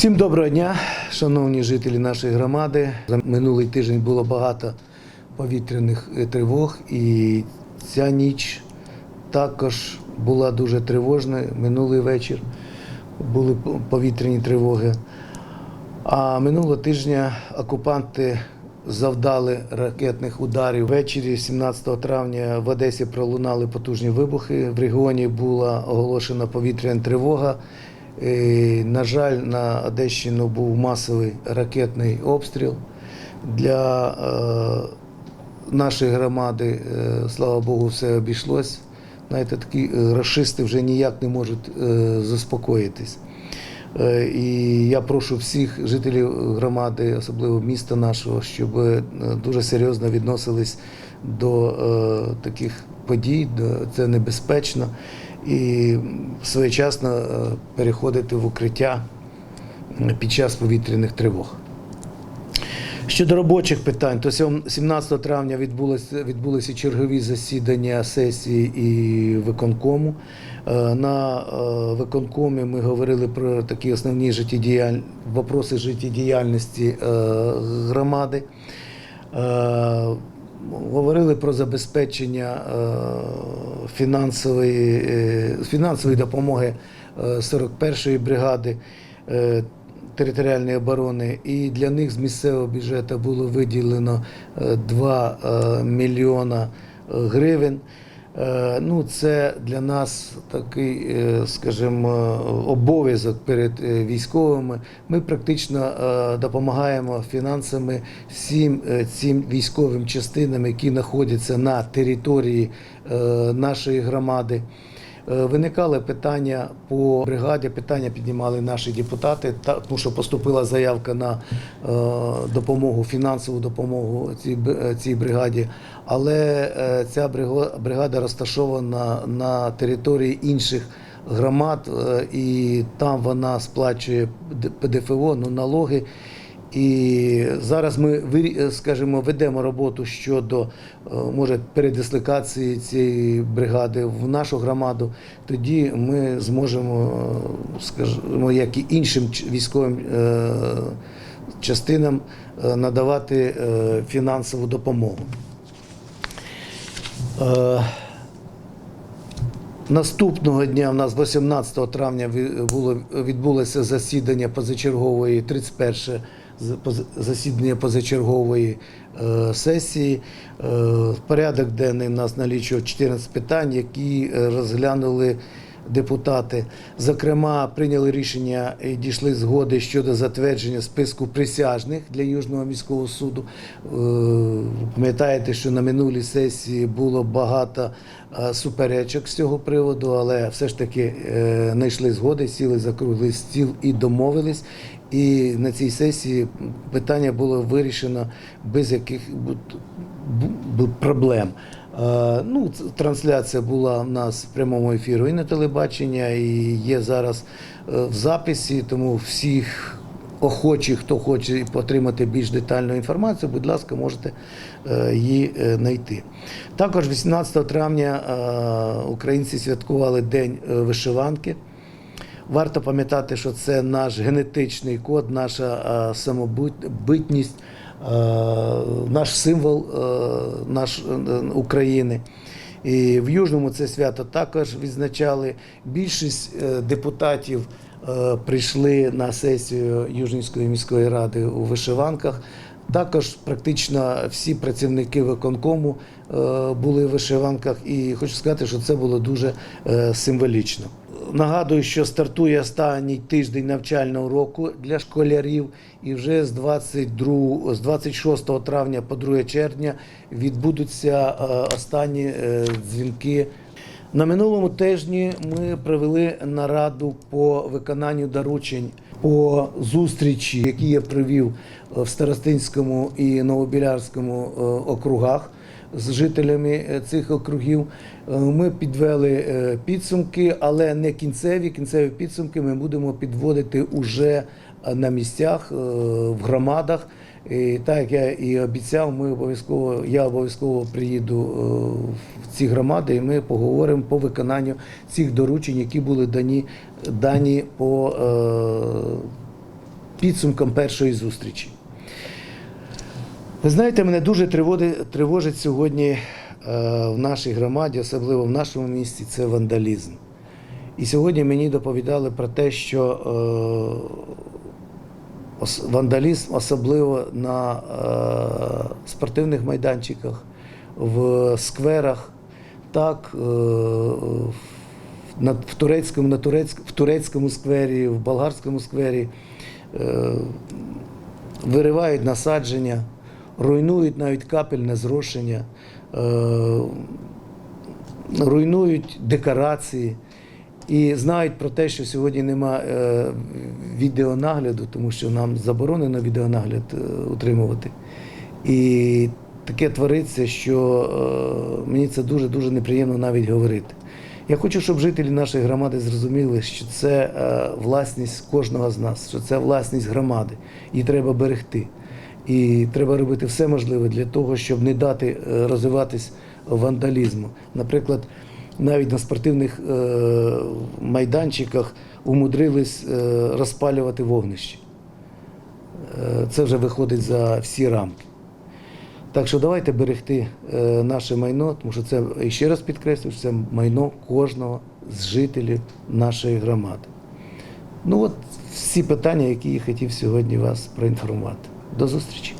Всім доброго дня, шановні жителі нашої громади. За минулий тиждень було багато повітряних е, тривог, і ця ніч також була дуже тривожна. Минулий вечір були повітряні тривоги. А минулого тижня окупанти завдали ракетних ударів. Ввечері 17 травня в Одесі пролунали потужні вибухи. В регіоні була оголошена повітряна тривога. На жаль, на Одещину був масовий ракетний обстріл. Для е, нашої громади, е, слава Богу, все обійшлось. Знаєте, такі е, рашисти вже ніяк не можуть е, заспокоїтись. І я прошу всіх жителів громади, особливо міста нашого, щоб дуже серйозно відносились до таких подій. Це небезпечно і своєчасно е, переходити в укриття е, під час повітряних тривог. Щодо робочих питань, то 17 травня відбулося, відбулися чергові засідання сесії і виконкому. Е, На виконкомі ми говорили про такі основні життєдіяль... вопроси життєдіяльності громади. Говорили про забезпечення е, фінансової, е, фінансової допомоги е, 41-ї бригади е, територіальної оборони, і для них з місцевого бюджету було виділено е, 2 е, мільйона гривень. Е, Ну, це для нас такий, е, скажімо, обов'язок перед е, військовими. Ми практично допомагаємо фінансами всім цим військовим частинам, які знаходяться на території нашої громади. Е, Виникали питання по бригаді, питання піднімали наші депутати, та- тому що поступила заявка на е, допомогу, фінансову допомогу цій, е, бригаді. Але ця бригада розташована на території інших громад, і там вона сплачує ПДФО, ну, налоги. І зараз ми е, скажімо, ведемо роботу щодо е, може передислокації цієї бригади в нашу громаду. Тоді ми зможемо, е, скажімо, як і іншим військовим частинам надавати фінансову допомогу. Наступного дня, у нас 18 травня було відбулося засідання позачергової 31 з- поз- засідання позачергової е, сесії. Е, порядок денний у нас налічував 14 питань, які е, розглянули депутати. Зокрема, прийняли рішення і дійшли згоди щодо затвердження списку присяжних для Южного міського суду. Е, Пам'ятаєте, що на минулій сесії було багато е, суперечок з цього приводу, але все ж таки е, знайшли згоди, сіли за круглий стіл і домовились. І на цій сесії питання було вирішено без яких проблем. Е, Ну, трансляція була в нас в прямому ефіру і на телебачення, і є зараз е, в записі, тому всіх охочих, хто хоче отримати більш детальну інформацію, будь ласка, можете е, її знайти. Також 18 травня українці святкували День вишиванки. Варто пам'ятати, що це наш генетичний код, наша самобутність, наш символ е, наш, е, України. І в Южному це свято також відзначали. Більшість е, депутатів е, прийшли на сесію Южнівської міської ради у вишиванках. Також практично всі працівники виконкому е, були в вишиванках, і хочу сказати, що це було дуже е, символічно. Нагадую, що стартує останній тиждень навчального року для школярів, і вже з 22, з 26 травня по 2 червня відбудуться е, останні е, дзвінки. На минулому тижні ми провели нараду по виконанню доручень по зустрічі, які я провів в Старостинському і Новобілярському е, округах з жителями е, цих округів. Е, Ми підвели е, підсумки, але не кінцеві. Кінцеві підсумки ми будемо підводити уже на місцях, в громадах. І так як я і обіцяв, ми обов'язково я обов'язково приїду в ці громади, і ми поговоримо по виконанню цих доручень, які були дані, дані по підсумкам першої зустрічі. Ви знаєте, мене дуже тривожить сьогодні е, в нашій громаді, особливо в нашому місті, це вандалізм. І сьогодні мені доповідали про те, що е, вандалізм особливо на е, спортивних майданчиках, в скверах, так, в- турецькому, на турецьк, в турецькому сквері, в болгарському сквері. Виривають насадження, руйнують навіть капельне зрошення, е, руйнують декорації і знають про те, що сьогодні нема е, відеонагляду, тому що нам заборонено відеонагляд е, утримувати. І таке твориться, що мені це дуже-дуже неприємно навіть говорити. Я хочу, щоб жителі нашої громади зрозуміли, що це власність кожного з нас, що це власність громади. Її треба берегти. І треба робити все можливе для того, щоб не дати е, розвиватись вандалізму. Наприклад, навіть на спортивних е, майданчиках умудрились е, розпалювати вогнище. Це вже виходить за всі рамки. Так що давайте берегти наше майно, тому що це, ще раз підкреслюю, це майно кожного з жителів нашої громади. Ну от всі питання, які я хотів сьогодні вас проінформувати. До зустрічі.